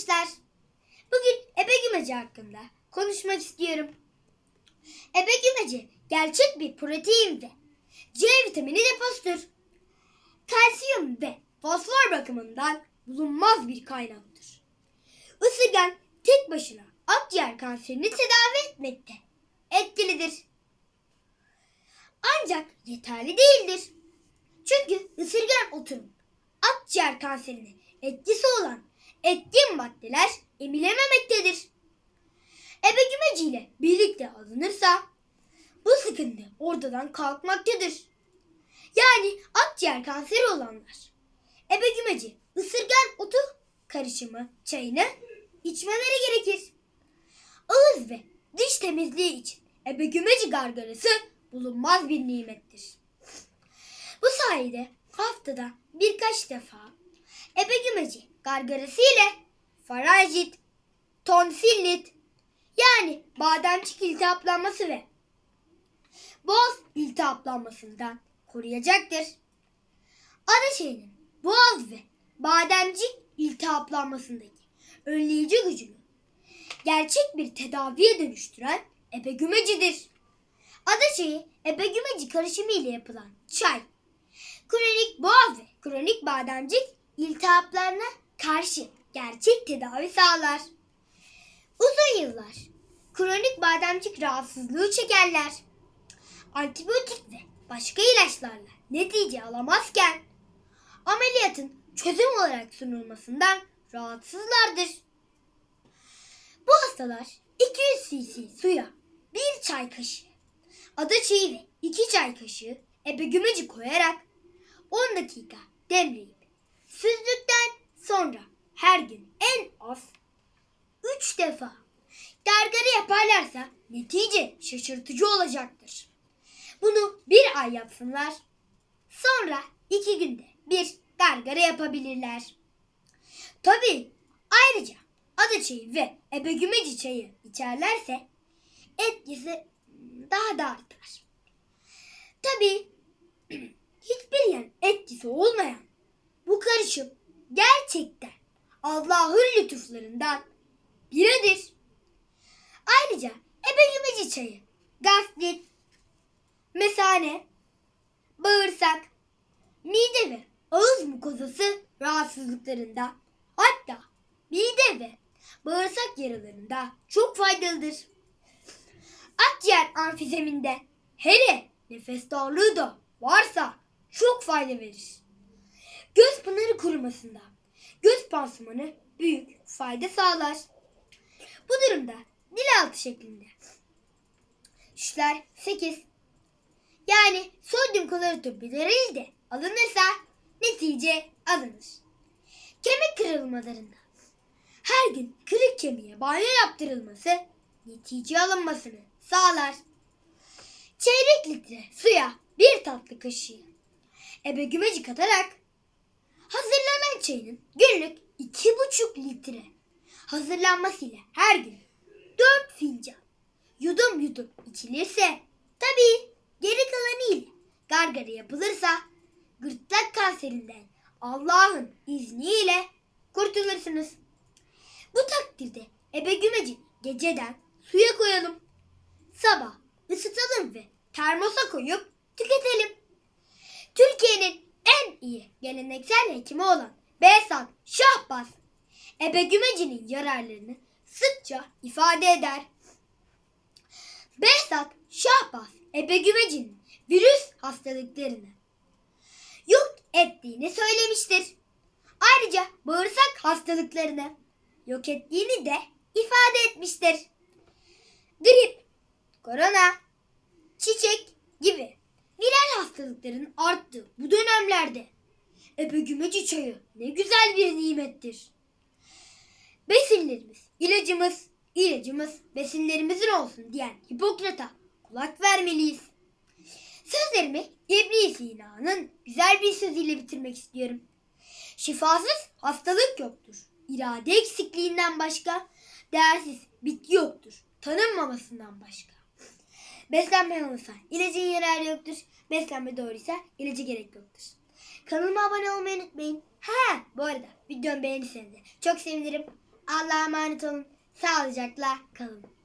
arkadaşlar. Bugün ebe gümeci hakkında konuşmak istiyorum. Ebe gümeci gerçek bir protein ve C vitamini deposudur. Kalsiyum ve fosfor bakımından bulunmaz bir kaynaktır. Isırgan tek başına akciğer kanserini tedavi etmekte etkilidir. Ancak yeterli değildir. Çünkü ısırgan otunun akciğer kanserine etkisi olan etkin maddeler emilememektedir. Ebe gümeciyle birlikte alınırsa bu sıkıntı ortadan kalkmaktadır. Yani akciğer kanseri olanlar ebe gümeci ısırgan otu karışımı çayını içmeleri gerekir. Ağız ve diş temizliği için ebe gümeci gargarası bulunmaz bir nimettir. Bu sayede haftada birkaç defa ebe gümeci gargarası ile faranjit, tonsillit yani bademcik iltihaplanması ve boğaz iltihaplanmasından koruyacaktır. Ana şeyinin boğaz ve bademcik iltihaplanmasındaki önleyici gücünü gerçek bir tedaviye dönüştüren epegümecidir. Adaçayı epegümeci karışımı ile yapılan çay, kronik boğaz ve kronik bademcik iltihaplarına karşı gerçek tedavi sağlar. Uzun yıllar kronik bademcik rahatsızlığı çekerler. Antibiyotik ve başka ilaçlarla netice alamazken ameliyatın çözüm olarak sunulmasından rahatsızlardır. Bu hastalar 200 cc suya bir çay kaşığı ada çayı ve 2 çay kaşığı ebegümeci koyarak 10 dakika demleyip süzdükten sonra her gün en az 3 defa gargara yaparlarsa netice şaşırtıcı olacaktır. Bunu bir ay yapsınlar. Sonra iki günde bir gargara yapabilirler. Tabii ayrıca ada çayı ve ebegümeci çayı içerlerse etkisi daha da artar. Tabii hiçbir yan etkisi olmayan bu karışım gerçekten Allah'ın lütuflarından biridir. Ayrıca ebegümeci çayı, gastrit, mesane, bağırsak, mide ve ağız mukozası rahatsızlıklarında hatta mide ve bağırsak yaralarında çok faydalıdır. Akciğer amfizeminde hele nefes darlığı da varsa çok fayda verir. Göz pınarı kurumasında göz pansumanı büyük fayda sağlar. Bu durumda dil altı şeklinde. Şişler 8. Yani sodyum klorit bilerini de alınırsa netice alınır. Kemik kırılmalarında her gün kırık kemiğe banyo yaptırılması netice alınmasını sağlar. Çeyrek litre suya bir tatlı kaşığı ebe gümeci katarak hazırlanan çayın günlük iki buçuk litre hazırlanmasıyla her gün dört fincan yudum yudum içilirse tabii geri kalanı ile gargara yapılırsa gırtlak kanserinden Allah'ın izniyle kurtulursunuz. Bu takdirde ebe gümeci geceden suya koyalım. Sabah ısıtalım ve termosa koyup tüketelim. Türkiye'nin en iyi geleneksel hekimi olan Behzat Şahbaz ebe gümecinin yararlarını sıkça ifade eder. Behzat Şahbaz ebe gümecinin virüs hastalıklarını yok ettiğini söylemiştir. Ayrıca bağırsak hastalıklarını yok ettiğini de ifade etmiştir. Grip, korona, çiçek gibi viral hastalıkların arttığı bu dönemlerde ebegümeci çayı ne güzel bir nimettir. Besinlerimiz, ilacımız, ilacımız besinlerimizin olsun diyen Hipokrat'a kulak vermeliyiz. Sözlerimi İbn Sina'nın güzel bir sözüyle bitirmek istiyorum. Şifasız hastalık yoktur. İrade eksikliğinden başka değersiz bitki yoktur. Tanınmamasından başka. Beslenme yanılsa ilacın yararı yoktur. Beslenme doğruysa ilaca gerek yoktur. Kanalıma abone olmayı unutmayın. Ha bu arada videomu beğenirseniz de çok sevinirim. Allah'a emanet olun. Sağlıcakla kalın.